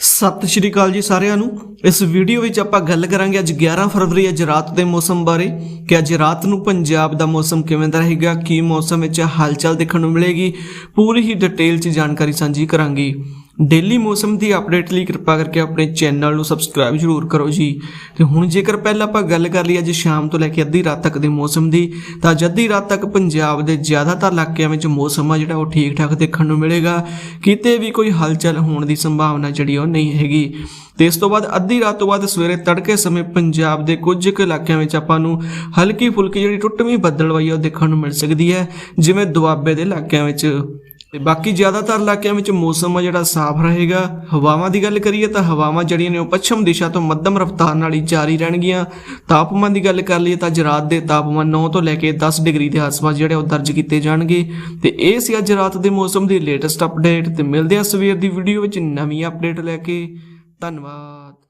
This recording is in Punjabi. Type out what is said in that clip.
ਸਤਿ ਸ਼੍ਰੀ ਅਕਾਲ ਜੀ ਸਾਰਿਆਂ ਨੂੰ। ਇਸ ਵੀਡੀਓ ਵਿੱਚ ਆਪਾਂ ਗੱਲ ਕਰਾਂਗੇ ਅੱਜ 11 ਫਰਵਰੀ, ਅੱਜ ਰਾਤ ਦੇ ਮੌਸਮ ਬਾਰੇ ਕਿ ਅੱਜ ਰਾਤ ਨੂੰ ਪੰਜਾਬ ਦਾ ਮੌਸਮ ਕਿਵੇਂ ਦਾ ਰਹੇਗਾ, ਕੀ ਮੌਸਮ ਵਿੱਚ ਹਲਚਲ ਦੇਖਣ ਨੂੰ ਮਿਲੇਗੀ, ਪੂਰੀ ਹੀ ਡਿਟੇਲ 'ਚ ਜਾਣਕਾਰੀ ਸਾਂਝੀ ਕਰਾਂਗੇ। ਡੇਲੀ ਮੌਸਮ ਦੀ ਅਪਡੇਟ ਲਈ ਕਿਰਪਾ ਕਰਕੇ ਆਪਣੇ ਚੈਨਲ ਨੂੰ ਸਬਸਕ੍ਰਾਈਬ ਜ਼ਰੂਰ ਕਰੋ ਜੀ। ਤੇ ਹੁਣ ਜੇਕਰ ਪਹਿਲਾਂ ਆਪਾਂ ਗੱਲ ਕਰ ਲਈ ਅੱਜ ਸ਼ਾਮ ਤੋਂ ਲੈ ਕੇ ਅੱਧੀ ਰਾਤ ਤੱਕ ਦੇ ਮੌਸਮ ਦੀ, ਤਾਂ ਅੱਜ ਅੱਧੀ ਰਾਤ ਤੱਕ ਪੰਜਾਬ ਦੇ ਜ਼ਿਆਦਾਤਰ ਇਲਾਕਿਆਂ ਵਿੱਚ ਮੌਸਮ ਆ ਜਿਹੜਾ ਉਹ ਠੀਕ ਠਾਕ ਦੇਖਣ ਨੂੰ ਮਿਲੇਗਾ। ਕਿਤੇ ਵੀ ਕੋਈ ਹਲਚਲ ਹੋਣ ਦੀ ਸੰਭਾਵਨਾ ਜਿਹੜੀ ਉਹ ਨਹੀਂ ਹੈਗੀ। ਤੇ ਇਸ ਤੋਂ ਬਾਅਦ ਅੱਧੀ ਰਾਤ ਤੋਂ ਬਾਅਦ ਸਵੇਰੇ ਤੜਕੇ ਸਮੇਂ ਪੰਜਾਬ ਦੇ ਕੁਝ ਕੁ ਇਲਾਕਿਆਂ ਵਿੱਚ ਆਪਾਂ ਨੂੰ ਹਲਕੀ ਫੁਲਕੀ ਜਿਹੜੀ ਟੁੱਟਵੀਂ ਬੱਦਲਵਾਈ ਆ ਉਹ ਦੇਖਣ ਨੂੰ ਮਿਲ ਸਕਦੀ ਹੈ, ਜਿਵੇਂ ਦੁਆਬੇ ਦੇ ਇਲਾਕਿਆਂ ਵਿੱਚ। ਤੇ ਬਾਕੀ ਜ਼ਿਆਦਾਤਰ ਇਲਾਕਿਆਂ ਵਿੱਚ ਮੌਸਮ ਆ ਜਿਹੜਾ ਸਾਫ਼ ਰਹੇਗਾ। ਹਵਾਵਾਂ ਦੀ ਗੱਲ ਕਰੀਏ ਤਾਂ ਹਵਾਵਾਂ ਜਿਹੜੀਆਂ ਨੇ ਉਹ ਪੱਛਮ ਦਿਸ਼ਾ ਤੋਂ ਮੱਧਮ ਰਫ਼ਤਾਰ ਨਾਲ ਹੀ ਜਾਰੀ ਰਹਿਣਗੀਆਂ। ਤਾਪਮਾਨ ਦੀ ਗੱਲ ਕਰ ਲਈਏ ਤਾਂ ਅੱਜ ਰਾਤ ਦੇ ਤਾਪਮਾਨ 9 ਤੋਂ ਲੈ ਕੇ 10 ਡਿਗਰੀ ਦੇ ਆਸ-ਪਾਸ ਜਿਹੜੇ ਉਹ ਦਰਜ ਕੀਤੇ ਜਾਣਗੇ। ਤੇ ਇਹ ਸੀ ਅੱਜ ਰਾਤ ਦੇ ਮੌਸਮ ਦੀ ਲੇਟੈਸਟ ਅਪਡੇਟ ਤੇ ਮਿਲਦੇ ਆ ਸਵੇਰ ਦੀ ਵੀਡੀਓ ਵਿੱਚ ਨਵੀਂ ਅਪਡੇਟ ਲੈ ਕੇ। ਧੰਨਵਾਦ।